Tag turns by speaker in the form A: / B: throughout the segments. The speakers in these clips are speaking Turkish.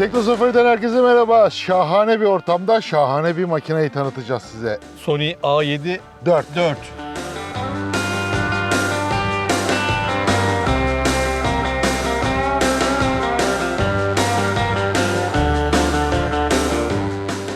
A: Teknosafari'den herkese merhaba. Şahane bir ortamda şahane bir makineyi tanıtacağız size.
B: Sony A7
A: 4.
B: 4.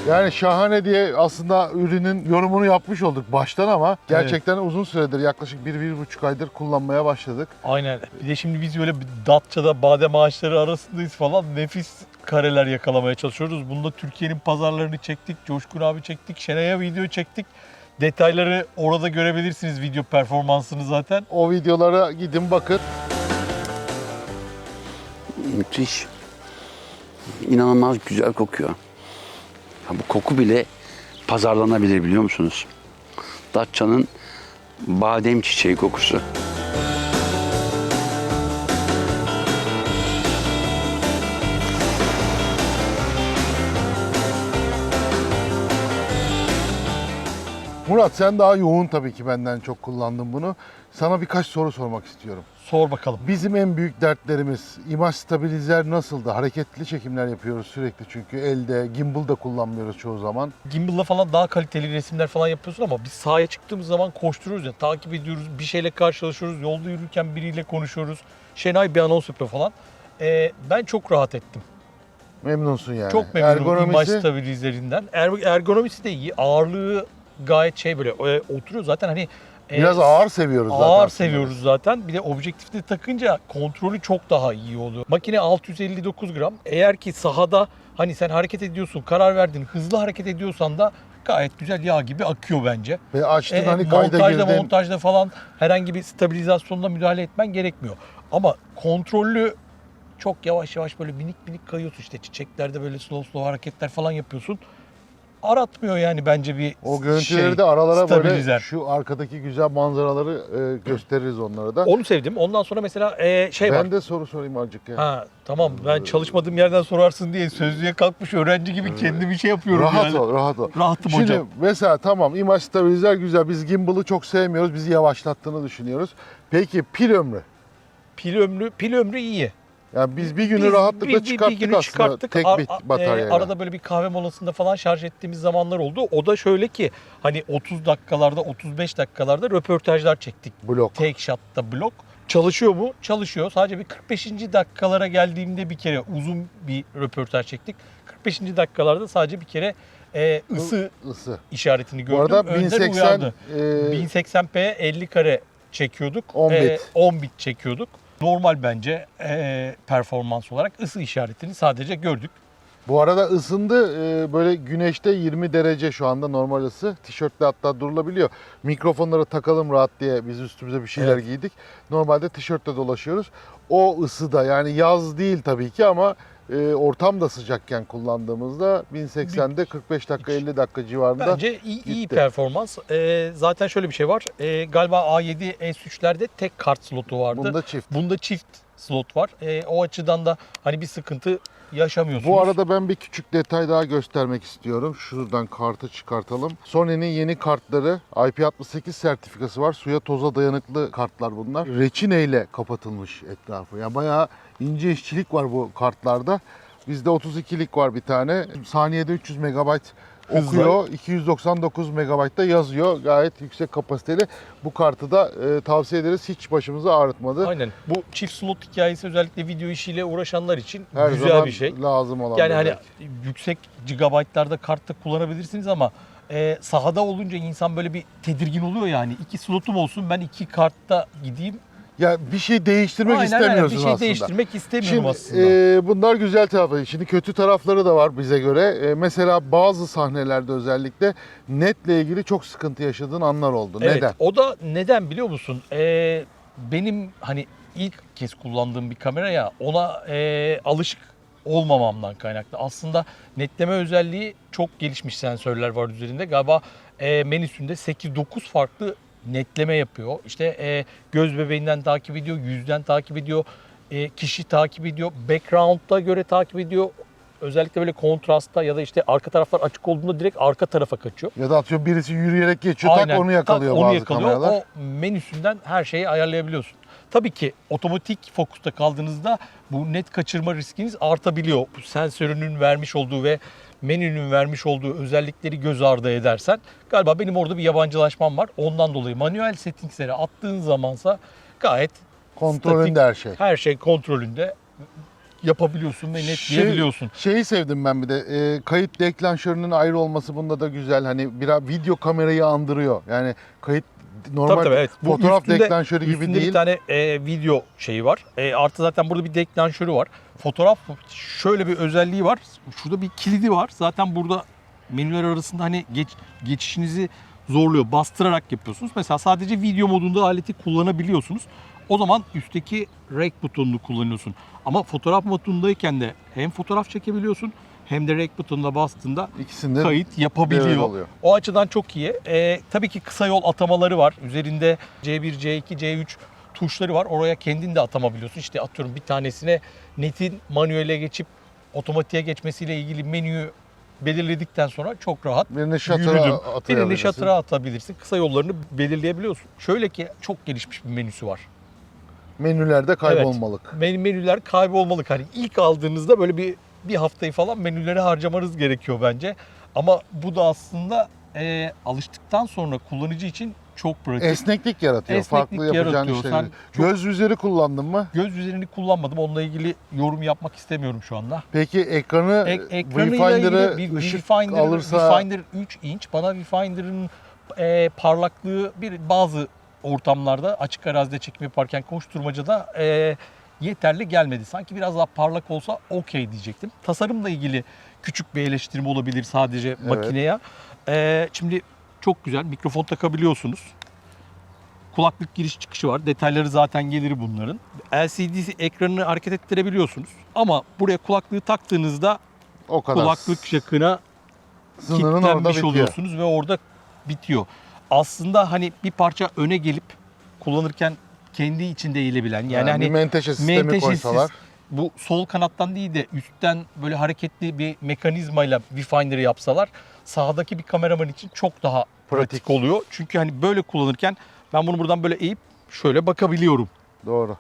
A: Yani şahane diye aslında ürünün yorumunu yapmış olduk baştan ama gerçekten uzun süredir yaklaşık 1-1,5 aydır kullanmaya başladık.
B: Aynen. Bir de şimdi biz böyle bir Datça'da badem ağaçları arasındayız falan nefis kareler yakalamaya çalışıyoruz. Bunda Türkiye'nin pazarlarını çektik. Coşkun abi çektik. Şenay'a video çektik. Detayları orada görebilirsiniz video performansını zaten.
A: O videolara gidin bakın.
C: Müthiş. İnanılmaz güzel kokuyor. Ya bu koku bile pazarlanabilir biliyor musunuz? Datça'nın badem çiçeği kokusu.
A: Murat sen daha yoğun tabii ki benden çok kullandın bunu. Sana birkaç soru sormak istiyorum.
B: Sor bakalım.
A: Bizim en büyük dertlerimiz imaj stabilizer nasıldı? Hareketli çekimler yapıyoruz sürekli çünkü elde, gimbal da kullanmıyoruz çoğu zaman.
B: Gimbal'la falan daha kaliteli resimler falan yapıyorsun ama biz sahaya çıktığımız zaman koşturuyoruz ya takip ediyoruz bir şeyle karşılaşıyoruz yolda yürürken biriyle konuşuyoruz Şenay bir anons yapıyor falan Ee, ben çok rahat ettim
A: Memnunsun yani.
B: çok memnunum imaj
A: Ergonomisi-
B: stabilizerinden Er- ergonomisi de iyi ağırlığı gayet şey böyle e, oturuyor zaten hani e,
A: Biraz ağır seviyoruz zaten.
B: ağır
A: aslında.
B: seviyoruz zaten. Bir de objektifte takınca kontrolü çok daha iyi oluyor. Makine 659 gram. Eğer ki sahada hani sen hareket ediyorsun, karar verdin, hızlı hareket ediyorsan da gayet güzel yağ gibi akıyor bence.
A: Ve açtın
B: E,
A: hani kayda
B: montajda
A: girdin.
B: montajda falan herhangi bir stabilizasyonda müdahale etmen gerekmiyor. Ama kontrollü çok yavaş yavaş böyle minik minik kayıyorsun işte çiçeklerde böyle slow slow hareketler falan yapıyorsun. Aratmıyor yani bence bir
A: O görüntüleri
B: şey,
A: de aralara böyle
B: stabilizer.
A: şu arkadaki güzel manzaraları e, gösteririz onlara da.
B: Onu sevdim. Ondan sonra mesela e, şey
A: ben
B: var.
A: de soru sorayım azıcık ya.
B: Ha tamam ben çalışmadığım yerden sorarsın diye sözlüğe kalkmış öğrenci gibi kendi bir şey yapıyorum
A: rahat
B: yani.
A: ol, rahat ol.
B: Rahatım
A: Şimdi
B: hocam.
A: mesela tamam imaj stabilizer güzel. Biz gimbal'ı çok sevmiyoruz. Bizi yavaşlattığını düşünüyoruz. Peki pil ömrü?
B: Pil ömrü pil ömrü iyi.
A: Yani biz bir günü
B: Biz
A: rahatlıkla
B: bir- bir- bir
A: çıkarttık
B: günü
A: aslında
B: çıkarttık.
A: tek
B: A-
A: bir
B: a- e,
A: bataryayla.
B: arada böyle bir kahve molasında falan şarj ettiğimiz zamanlar oldu. O da şöyle ki hani 30 dakikalarda 35 dakikalarda röportajlar çektik.
A: Blok.
B: Take shot'ta blok. Çalışıyor mu? Çalışıyor. Sadece bir 45. dakikalara geldiğimde bir kere uzun bir röportaj çektik. 45. dakikalarda sadece bir kere e, ısı
A: Isı.
B: işaretini gördüm.
A: Bu arada
B: Önden
A: 1080
B: uyardı.
A: e,
B: 1080p 50 kare çekiyorduk.
A: 10
B: Ee,
A: bit.
B: 10 bit çekiyorduk. Normal bence ee, performans olarak ısı işaretini sadece gördük.
A: Bu arada ısındı. Ee, böyle güneşte 20 derece şu anda normal ısı. Tişörtle hatta durulabiliyor. Mikrofonları takalım rahat diye biz üstümüze bir şeyler
B: Evet.
A: giydik. Normalde tişörtle dolaşıyoruz. O ısıda yani yaz değil tabii ki ama e, ortam da sıcakken kullandığımızda 1080'de 45 dakika
B: Hiç.
A: 50 dakika civarında.
B: Bence iyi, iyi
A: gitti.
B: performans. Ee, zaten şöyle bir şey var. Galiba A7 S3'lerde tek kart slotu vardı.
A: Bunda çift.
B: Bunda çift slot var. Ee, o açıdan da hani bir sıkıntı yaşamıyorsunuz.
A: Bu arada ben bir küçük detay daha göstermek istiyorum. Şuradan kartı çıkartalım. Sony'nin yeni kartları IP68 sertifikası var. Suya toza dayanıklı kartlar bunlar. Reçine ile kapatılmış etrafı. Yani bayağı ince işçilik var bu kartlarda. Bizde 32'lik var bir tane. Saniyede 300 MB
B: Hızla.
A: Okuyor. 299 MB da yazıyor. Gayet yüksek kapasiteli. Bu kartı da e, tavsiye ederiz. Hiç başımızı ağrıtmadı.
B: Aynen. Bu çift slot hikayesi özellikle video işiyle uğraşanlar için
A: Her
B: güzel
A: zaman
B: bir şey.
A: lazım olan
B: Yani hani yüksek gigabaytlarda kartta kullanabilirsiniz ama e, sahada olunca insan böyle bir tedirgin oluyor yani. İki slotum olsun ben iki kartta gideyim.
A: Ya bir şey değiştirmek
B: Aynen, aynen.
A: istemiyorsun
B: Bir şey
A: aslında.
B: değiştirmek istemiyorum
A: Şimdi
B: aslında.
A: e, bunlar güzel tarafları. Şimdi kötü tarafları da var bize göre. E, mesela bazı sahnelerde özellikle netle ilgili çok sıkıntı yaşadığın anlar oldu.
B: evet,
A: Neden?
B: O da neden biliyor musun? E, benim hani ilk kez kullandığım bir kamera ya ona e, alışık olmamamdan kaynaklı. Aslında netleme özelliği çok gelişmiş sensörler var üzerinde. Galiba e, menüsünde 8-9 farklı netleme yapıyor. İşte e, göz bebeğinden takip ediyor, yüzden takip ediyor, e, kişi takip ediyor, background'a göre takip ediyor. Özellikle böyle kontrastta ya da işte arka taraflar açık olduğunda direkt arka tarafa kaçıyor.
A: Ya da atıyorum birisi yürüyerek geçiyor tak onu yakalıyor
B: tak onu
A: bazı
B: yakalıyor.
A: kameralar.
B: O menüsünden her şeyi ayarlayabiliyorsun. Tabii ki otomatik fokusta kaldığınızda bu net kaçırma riskiniz artabiliyor. Bu sensörünün vermiş olduğu ve menünün vermiş olduğu özellikleri göz ardı edersen galiba benim orada bir yabancılaşmam var. Ondan dolayı manuel settings'lere attığın zamansa gayet
A: Kontrolünde her şey.
B: her şey kontrolünde yapabiliyorsun ve netleyebiliyorsun.
A: Şey, şeyi sevdim ben bir de e, kayıt deklanşörünün ayrı olması bunda da güzel. Hani biraz video kamerayı andırıyor. Yani kayıt normal
B: Tabii tabii evet. Bu
A: fotoğraf
B: üstünde-
A: deklanşörü gibi
B: üstünde
A: değil.
B: bir tane e, video şeyi var. E, artı zaten burada bir deklanşörü var. Fotoğraf şöyle bir özelliği var. Şurada bir kilidi var. Zaten burada menüler arasında hani geç, geçişinizi zorluyor. Bastırarak yapıyorsunuz. Mesela sadece video modunda aleti kullanabiliyorsunuz. O zaman üstteki rec butonunu kullanıyorsun. Ama fotoğraf modundayken de hem fotoğraf çekebiliyorsun hem de rec butonuna bastığında
A: İkisinde
B: kayıt yapabiliyor. O açıdan çok iyi. Ee, tabii ki kısa yol atamaları var. Üzerinde C1, C2, C3 tuşları var. Oraya kendin de atamabiliyorsun. İşte atıyorum bir tanesine netin manuele geçip otomatiğe geçmesiyle ilgili menüyü belirledikten sonra çok rahat
A: birini atabilirsin.
B: Birini shutter'a atabilirsin. Kısa yollarını belirleyebiliyorsun. Şöyle ki çok gelişmiş bir menüsü var.
A: Menülerde kaybolmalık.
B: Men- menüler kaybolmalı. Hani ilk aldığınızda böyle bir bir haftayı falan menüleri harcamanız gerekiyor bence. Ama bu da aslında e, alıştıktan sonra kullanıcı için çok pratik.
A: Esneklik yaratıyor.
B: Esneklik
A: Farklı yapacağın
B: yaratıyor.
A: işleri.
B: Çok-
A: Göz yüzleri kullandın mı?
B: Göz üzerini kullanmadım. Onunla ilgili yorum yapmak istemiyorum şu anda.
A: Peki ekranı,
B: Ek, ekranıyla
A: viewfinder'ı
B: bir Viewfinder,
A: alırsa
B: Viewfinder 3 inç. Bana Viewfinder'ın e, parlaklığı bir bazı ortamlarda açık arazide çekim yaparken koşturmacada e, yeterli gelmedi. Sanki biraz daha parlak olsa okey diyecektim. Tasarımla ilgili küçük bir eleştirim olabilir sadece makineye. E, şimdi çok güzel mikrofon takabiliyorsunuz. Kulaklık giriş çıkışı var. Detayları zaten gelir bunların. LCD ekranını hareket ettirebiliyorsunuz. Ama buraya kulaklığı taktığınızda
A: o kadar.
B: kulaklık jakına
A: Sınırın
B: kilitlenmiş oluyorsunuz ve orada bitiyor. Aslında hani bir parça öne gelip kullanırken kendi içinde eğilebilen yani,
A: Yani
B: hani
A: menteşe sistemi
B: menteşesiz,
A: koysalar.
B: bu sol kanattan değil de üstten böyle hareketli bir mekanizmayla Viewfinder'ı yapsalar sağdaki bir kameraman için çok daha pratik,
A: Pratik.
B: oluyor. Çünkü hani böyle kullanırken ben bunu buradan böyle eğip şöyle bakabiliyorum.
A: Doğru.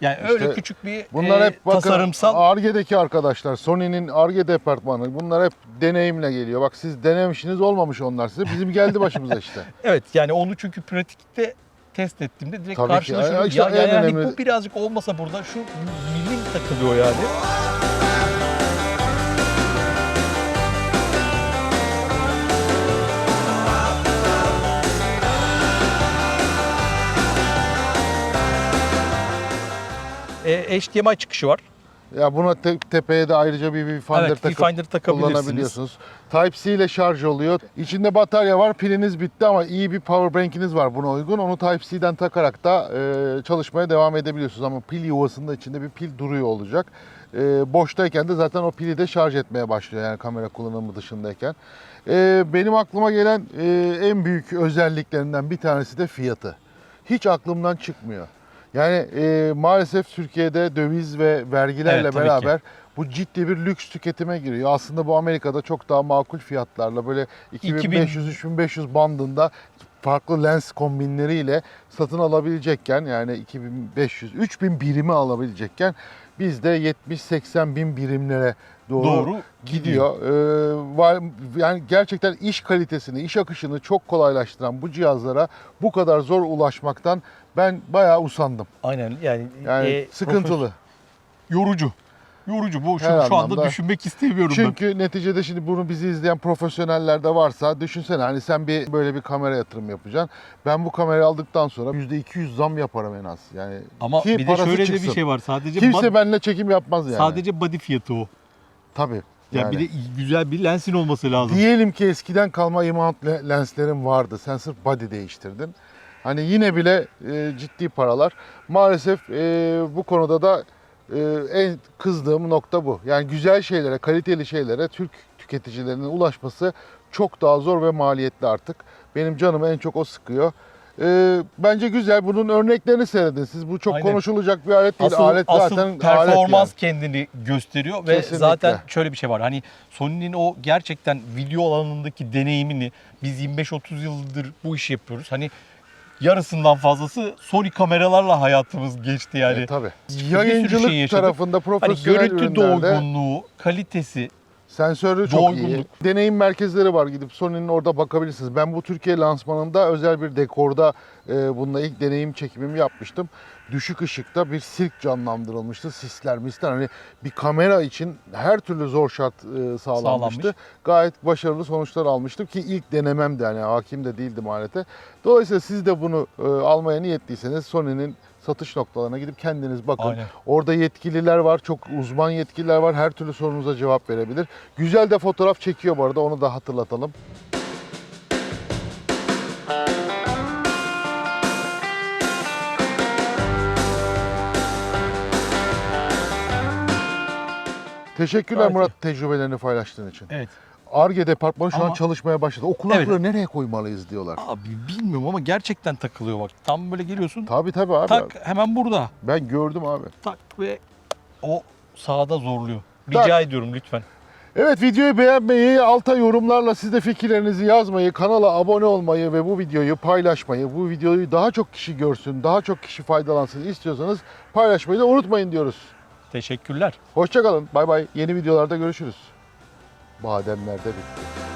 B: Yani
A: İşte
B: öyle küçük bir
A: Bunlar
B: e,
A: hep bakın
B: tasarımsal
A: Ar-Ge'deki arkadaşlar, Sony'nin Ar-Ge departmanı bunlar hep deneyimle geliyor. Bak siz denemişsiniz olmamış onlar size. Bizim geldi başımıza işte.
B: Evet yani onu çünkü pratikte test ettiğimde direkt
A: Tabii ki.
B: karşılaşıyorum.
A: Ya işte
B: Ya,
A: en
B: yani
A: önemli-
B: bu birazcık olmasa burada şu milim takılıyor yani. E, HDMI çıkışı var.
A: Ya buna te- tepeye de ayrıca bir viewfinder
B: evet,
A: takıp
B: Viewfinder takabilirsiniz.
A: kullanabiliyorsunuz. Type-C ile şarj oluyor. İçinde batarya var, piliniz bitti ama iyi bir power bank'iniz var buna uygun. Onu Type-C'den takarak da e, çalışmaya devam edebiliyorsunuz ama pil yuvasında içinde bir pil duruyor olacak. E, boştayken de zaten o pili de şarj etmeye başlıyor yani kamera kullanımı dışındayken. E, benim aklıma gelen e, en büyük özelliklerinden bir tanesi de fiyatı. Hiç aklımdan çıkmıyor. Yani e, maalesef Türkiye'de döviz ve vergilerle
B: Evet, tabii ki.
A: beraber bu ciddi bir lüks tüketime giriyor. Aslında bu Amerika'da çok daha makul fiyatlarla böyle 2500-3500 bandında farklı lens kombinleriyle satın alabilecekken yani 2500-3000 birimi alabilecekken bizde 70-80 bin birimlere doğru,
B: Doğru
A: gidiyor. Ee, var, yani gerçekten iş kalitesini, iş akışını çok kolaylaştıran bu cihazlara bu kadar zor ulaşmaktan ben bayağı usandım.
B: Aynen yani,
A: Yani
B: e,
A: sıkıntılı.
B: Yorucu. Yorucu. Bu şu,
A: Her
B: şu anda düşünmek istemiyorum ben.
A: Çünkü neticede şimdi bunu bizi izleyen profesyoneller de varsa düşünsene hani sen bir böyle bir kamera yatırım yapacaksın. Ben bu kamerayı aldıktan sonra %200 zam yaparım en az. Yani
B: Ama bir de şöyle de
A: çıksın.
B: bir şey var. Sadece
A: Kimse benimle çekim yapmaz yani.
B: sadece body fiyatı o.
A: Tabii.
B: Ya
A: Yani.
B: bir de güzel bir lensin olması lazım.
A: Diyelim ki eskiden kalma imant le- lenslerin vardı. Sen sırf body değiştirdin. Hani yine bile e, ciddi paralar. Maalesef e, bu konuda da e, en kızdığım nokta bu. Yani güzel şeylere, kaliteli şeylere Türk tüketicilerinin ulaşması çok daha zor ve maliyetli artık. Benim canımı en çok o sıkıyor. E, bence güzel. Bunun örneklerini seyredin. Siz bu çok
B: Aynen.
A: konuşulacak bir alet değil.
B: Asıl,
A: alet
B: asıl
A: zaten
B: performans
A: alet
B: kendini gösteriyor ve
A: Kesinlikle.
B: zaten şöyle bir şey var. Hani Sony'nin o gerçekten video alanındaki deneyimini biz 25-30 yıldır bu işi yapıyoruz. Hani yarısından fazlası Sony kameralarla hayatımız geçti yani.
A: E, tabii.
B: Sürü
A: Yayıncılık
B: şey yaşadık.
A: tarafında
B: hani
A: profesyonel
B: görüntü
A: ürünlerde
B: doygunluğu, kalitesi
A: sensörü çok iyi. Deneyim merkezleri var gidip Sony'nin orada bakabilirsiniz. Ben bu Türkiye lansmanında özel bir dekorda e, bununla ilk deneyim çekimimi yapmıştım. Düşük ışıkta bir sirk canlandırılmıştı. Sisler, misler hani bir kamera için her türlü zor şart e, sağlanmıştı.
B: Sağlanmış.
A: Gayet başarılı sonuçlar almıştım ki ilk denemem de hani hakim de değildim alete. Dolayısıyla siz de bunu e, almaya niyetliyseniz Sony'nin satış noktalarına gidip kendiniz bakın.
B: Aynen.
A: Orada yetkililer var, çok uzman yetkililer var. Her türlü sorunuza cevap verebilir. Güzel de fotoğraf çekiyor bu arada, onu da hatırlatalım. Teşekkürler
B: Gayet
A: Murat tecrübelerini paylaştığın için.
B: Evet.
A: Arge departmanı şu an
B: Ama-
A: çalışmaya başladı. O kulaklığı nereye koymalıyız diyorlar.
B: Abi bilmiyorum ama gerçekten takılıyor bak. Tam böyle geliyorsun.
A: Tabii tabii abi.
B: Tak hemen burada.
A: Ben gördüm abi.
B: Tak ve o sağda zorluyor.
A: Tak.
B: Rica ediyorum lütfen.
A: Evet videoyu beğenmeyi, alta yorumlarla siz de fikirlerinizi yazmayı, kanala abone olmayı ve bu videoyu paylaşmayı, bu videoyu daha çok kişi görsün, daha çok kişi faydalansın istiyorsanız paylaşmayı da unutmayın diyoruz.
B: Teşekkürler.
A: Hoşçakalın. Bay bay. Yeni videolarda görüşürüz. Bademler de bitti.